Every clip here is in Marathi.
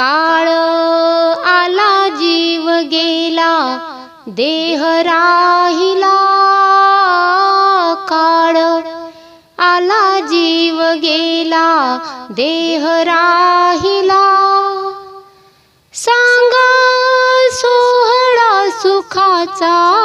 काळ आला जीव गेला देह राहिला. काळ आला जीव गेला देह राहिला. सांगा सोहळा सुखाचा.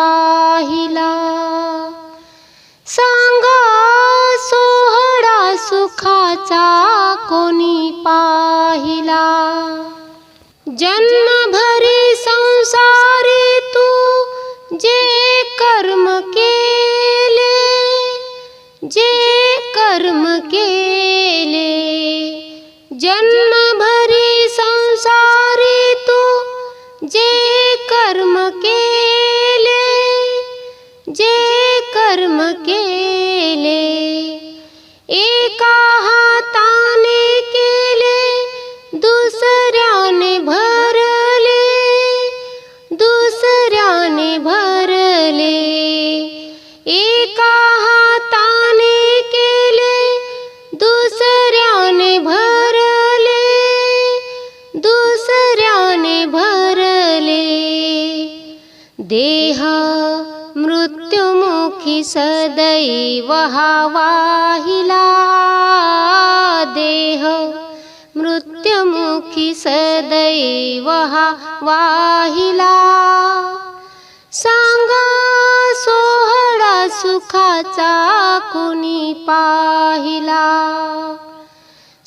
पाहिला. सांगा सोहळा सुखाचा कोणी पाहिला? जन्मभरी संसारी तू जे कर्म केले जे कर्म केले देह मृत्युमुखी सदैव वाहिला देह मृत्युमुखी सदैव वाहिला सांगा सोहळा सुखाचा कुणी पाहिला?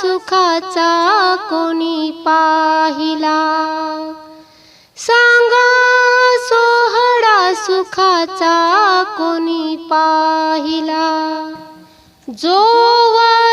सुखाचा कोणी पाहिला? सांगा सोहळा सुखाचा कोणी पाहिला? जोवर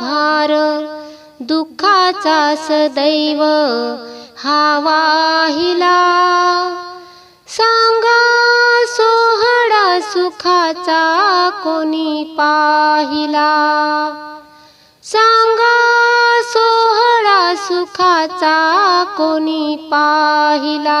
भार दुःखाचा सदैव हा वाहिला सांगा सोहळा सुखाचा कोणी पाहिला? सांगा सोहळा सुखाचा कोणी पाहिला?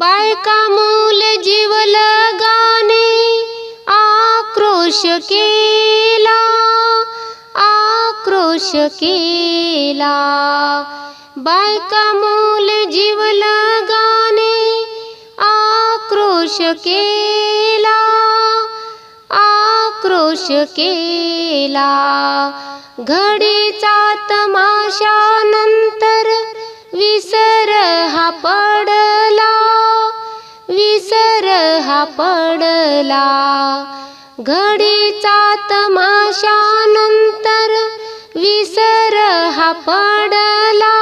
बायका मूल जीवल गाणे आक्रोश केला आक्रोश केला. बायका मूल जीवल गाणे आक्रोश केला आक्रोश केला. घडीचा पडला. घडीचा तमाशानंतर विसर हा पडला.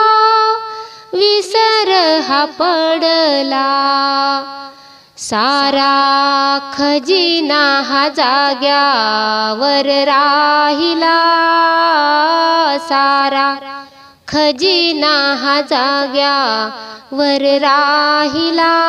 विसर हा पडला. सारा खजिना हा जाग्यावर राहिला. सारा खजिना हा जाग्यावर राहिला.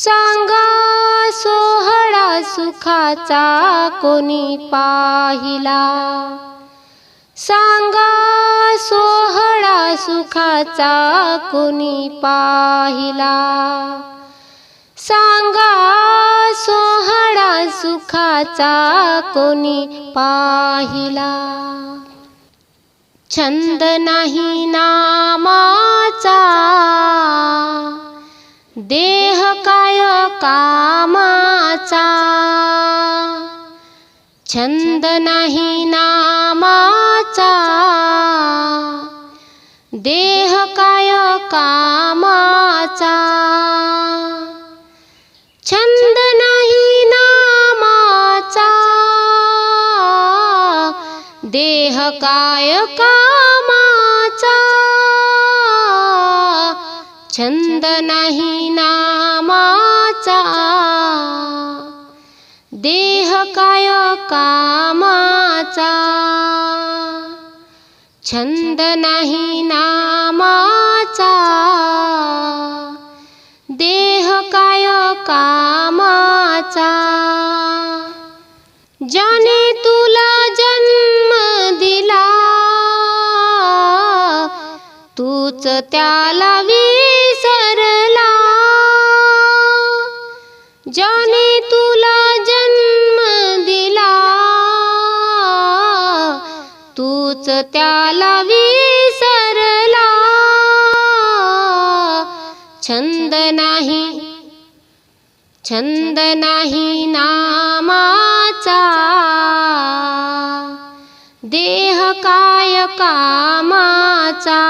सांगा सोहळा सुखाचा कोणी पाहिला? सांगा सोहळा सुखाचा कोणी पाहिला? सांगा सोहळा सुखाचा कोणी पाहिला? छंद नाही नामाचा देह कामाचा. छंद नाही नामाचा. देह काय कामाचा. छंद नाही नामाचा. देह काय कामाचा. छंद नाही नामा. नामाचा देह काय कामाचा? छंद नाही नामाचा. देह काय कामाचा? ज्याने तुला जन्म दिला तूच त्याला ज्याने तुला जन्म दिला। तूच त्याला विसरला। छंद नाही छंद नाही नामाचा। देह काय कामाचा।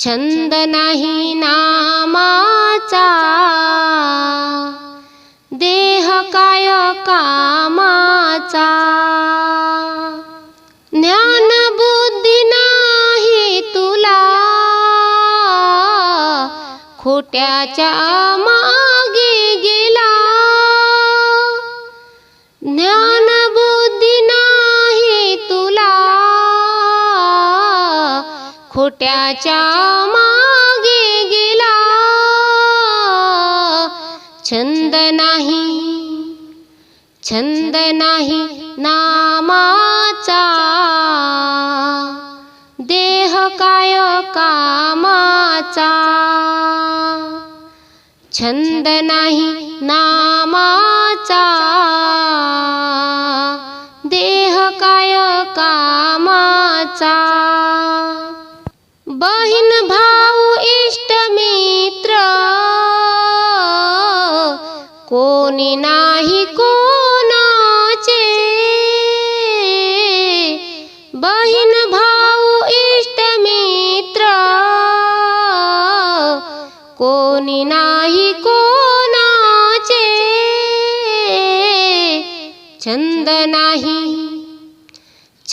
छंद नाही नामाचा। ज्ञान बुद्धी नाही तुला. खोट्याच्या मागे गेला. ज्ञान बुद्धी नाही तुला. खोट्याच्या मागे गेला. छंद नाही छंद नाही नामाचा. देह काय कामाचा. छंद नाही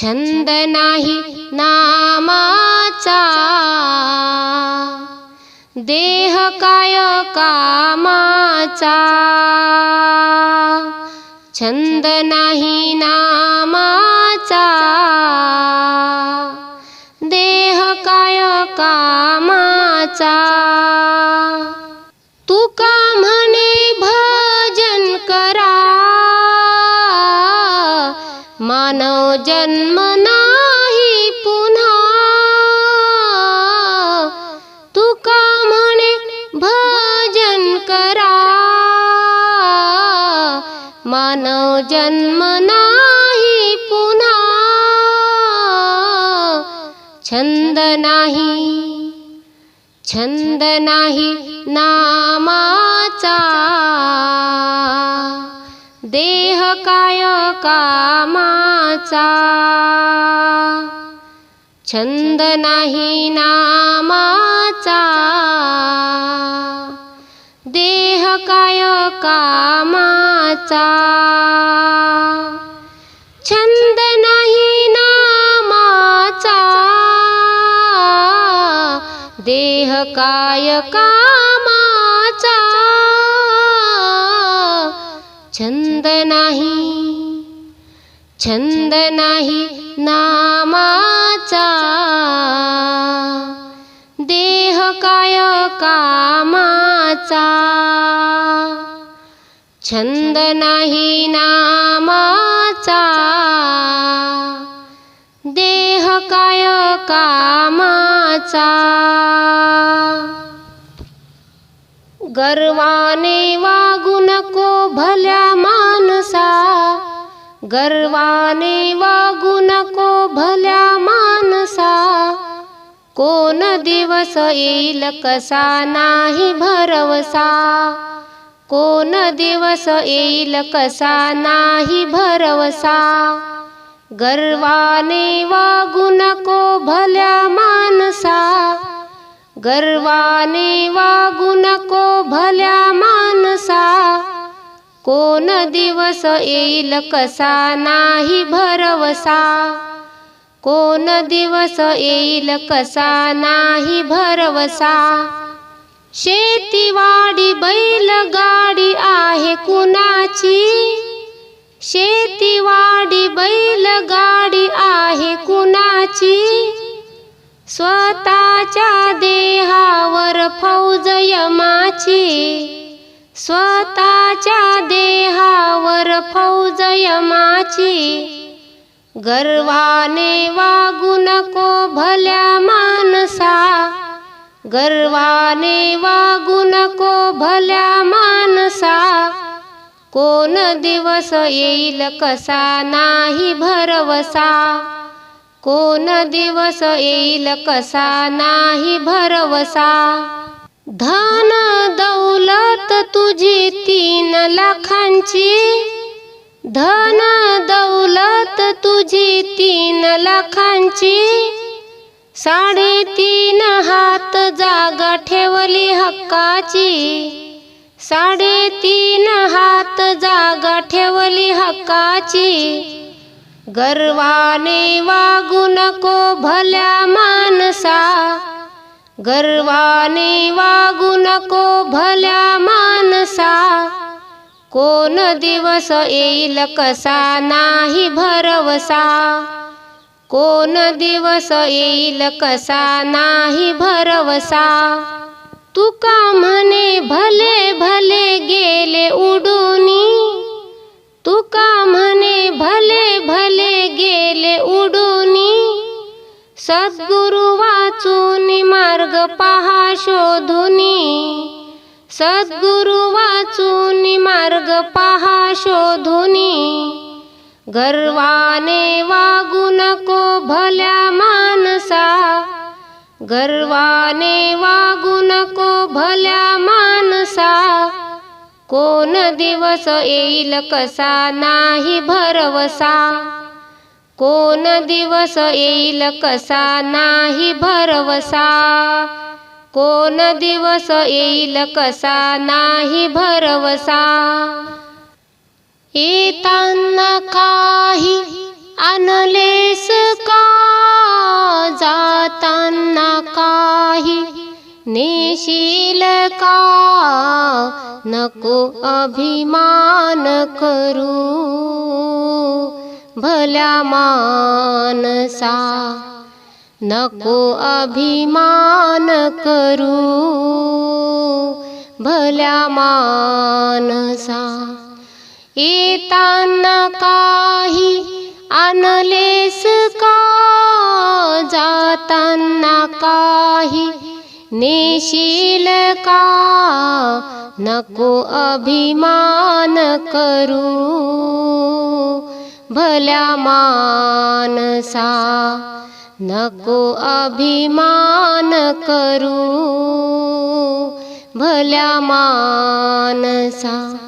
छंद नाही नामाचा. देह काय कामाचा. छंद नाही नामाचा. देह काय कामाचा. छंद नाही. छंद नाही नामाचा. देह काय कामाचा. छंद नाही नामाचा. देह काय कामाचा. काय कामाचा छंद नाही छंद नाही नामाचा. देह काय कामाचा छंद नाही नामाचा. देह काय कामा कामाचा गर्वाने वागू नको भल्या मानसा. गर्वाने वागू नको भल्या मानसा. कोण दिवस येईल कसा नाही भरवसा. कोण दिवस येईल कसा नाही भरवसा. गर्वाने वागू नको भल्या मानसा. गर्वाने वागू नको भल्या मानसा. कोण दिवस येईल कसा नाही भरवसा. कोण दिवस येईल कसा नाही भरवसा. शेतीवाडी बैलगाडी आहे कुणाची? स्वतःच्या देहावर फौज यमाची. स्वतःच्या देहावर फौज यमाची. गर्वाने वागू नको भल्या मानसा. गर्वाने वागू नको भल्या मानसा. कोण दिवस येईल कसा नाही भरवसा. कोण दिवस येईल कसा नाही भरवसा? धन दौलत तुझी तीन लाखांची. धन दौलत तुझी तीन लाखांची. साडेतीन हात जागा ठेवली हक्काची. साडेतीन हात जागा ठेवली हक्काची. गर्वाने वागू नको भल्या मानसा. गर्वाने वागू नको भल्या मानसा. कोण दिवस येईल कसा नाही भरवसा. कोण दिवस येईल कसा नाही भरवसा. तुका म्हणे भले भले गेले उडूनी. तुका म्हणे भले भले गेले उडूनी? सद्गुरु वाचून मार्ग पहा शोधुनी. सद्गुरु वाचून मार्ग पहा शोधुनी. गर्वाने वागू नको भल्या मानसा. गर्वाने वागू नको भल्या मानसा. कोण दिवस येईल कसा नाही भरवसा? कोण दिवस येईल कसा नाही भरवसा? कोण दिवस येईल कसा नाही भरवसा? येताना काही आणलेस का? जाताना काही नेशील का? नको अभिमान करू। भल्या मानसा नको अभिमान करू। भल्या मानसा येताना काही आणलेस का? जाताना काही नेशील का? नको अभिमान करू। भल्या मानसा नको अभिमान करू। भल्या मानसा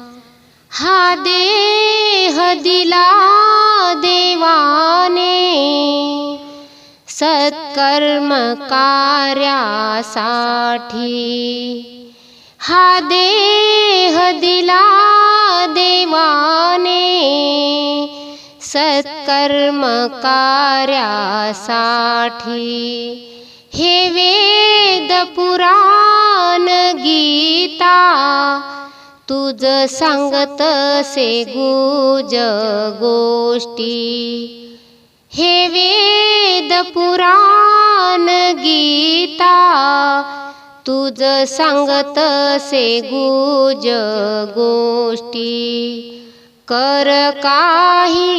हा देह दिला सत्कर्म कार्यासाठी. हा देह दिला देवाने सत्कर्म कार्यासाठी. हे वेद पुराण गीता तुझ सांगत से गुज गोष्टी हे वेद पुराण गीता तुझ सांगत से गुज गोष्टी. कर काही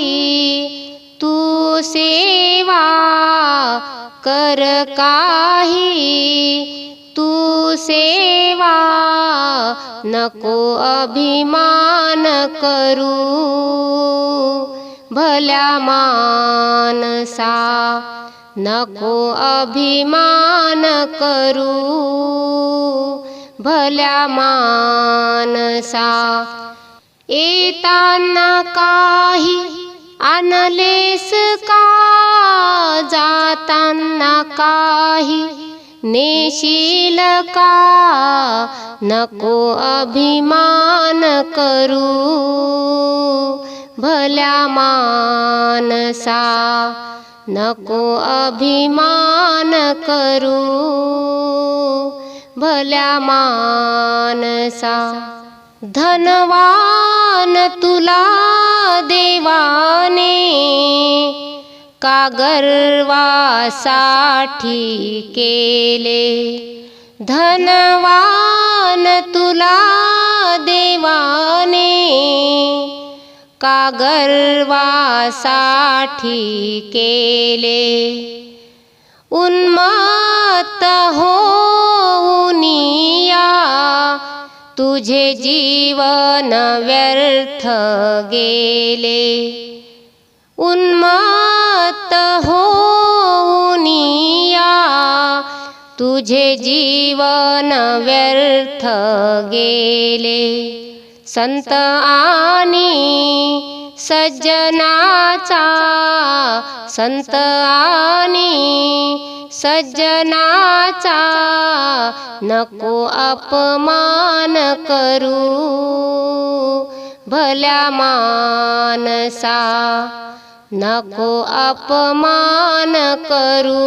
तू सेवा कर काही तू सेवा. नको अभिमान करू. भल्या मानसा नको अभिमान करू. भल्या मानसा येताना काही आणलेस का? जाताना काही नेशील का? नको अभिमान करू. भल्या मानसा नको अभिमान करू। भल्या मानसा धनवान तुला देवाने कागर्वासाठी केले। धनवान तुला देवा का गर्वासाठी केले उन्मात होऊनिया तुझे जीवन व्यर्थ गेले. उन्मात होऊनिया तुझे जीवन व्यर्थ गेले. संत आणि सज्जनाचा संत आणि सज्जनाचा नको अपमान करू भल्या मानसा नको अपमान करू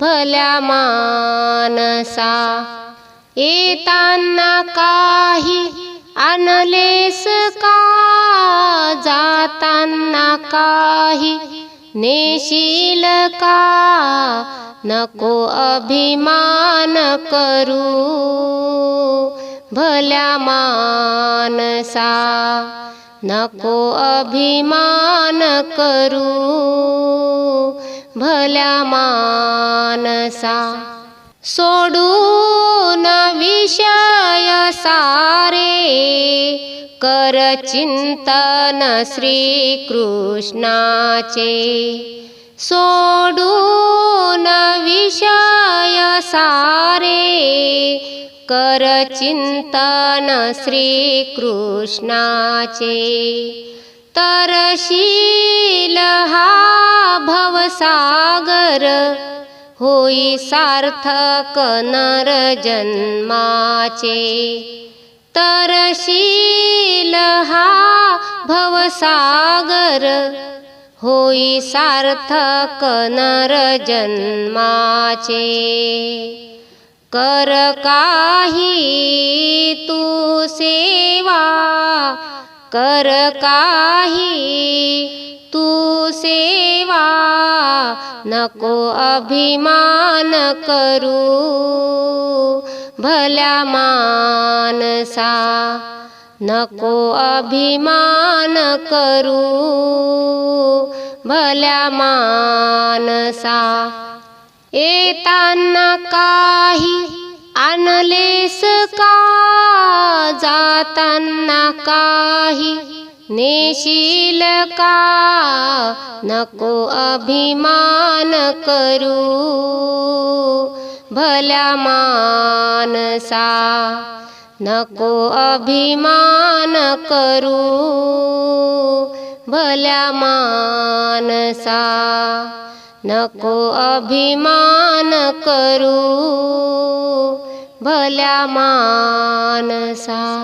भल्या मानसा. येताना काही आणलेस का? जाताना काही नेशील का? नको अभिमान करू भल्या मानसा. नको अभिमान करू भल्या मानसा. सोडून विषय सारे कर चिंतन श्रीकृष्णाचे. सोडून विषय सारे कर चिंतन श्रीकृष्णाचे. तरशील हा भवसागर होई सार्थक नर जन्माचे. तरशील हा भवसागर होई सार्थक नर जन्माचे. कर काही तू सेवा कर काही तू सेवा नको अभिमान करू भल्या मानसा नको अभिमान करू भल्या मानसा येताना काही आणलेस का जाताना काही नेशील का? नको अभिमान करू। भल्या मानसा नको अभिमान करू। भल्या मानसा नको अभिमान करू। भल्या मानसा।